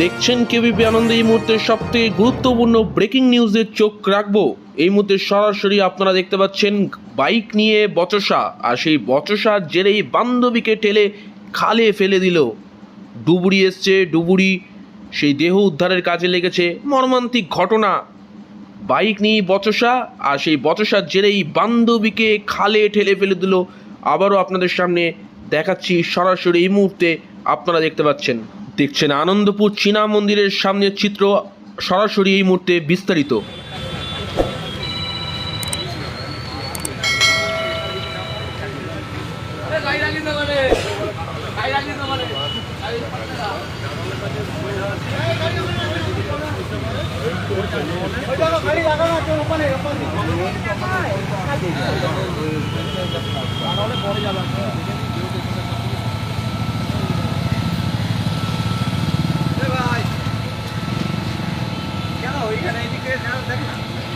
দেখছেন কেবিপি আনন্দ এই মুহূর্তের সবথেকে গুরুত্বপূর্ণ ব্রেকিং নিউজের চোখ রাখব। এই মুহূর্তে সরাসরি আপনারা দেখতে পাচ্ছেন বাইক নিয়ে বচসা, আর সেই বচসার জেরেই বান্ধবীকে ঠেলে খালে ফেলে দিল। ডুবুরি এসছে, ডুবুরি, সেই দেহ উদ্ধারের কাজে লেগেছে। মর্মান্তিক ঘটনা। বাইক নিয়ে বচসা, আর সেই বচসার জেরেই বান্ধবীকে খালে ঠেলে ফেলে দিল। আবারও আপনাদের সামনে দেখাচ্ছি সরাসরি এই মুহূর্তে আপনারা দেখতে পাচ্ছেন। দেখছেন আনন্দপুর চীনা মন্দিরের সামনের চিত্র সরাসরি এই মুহূর্তে বিস্তারিত। ये नहीं दिखे ना देखना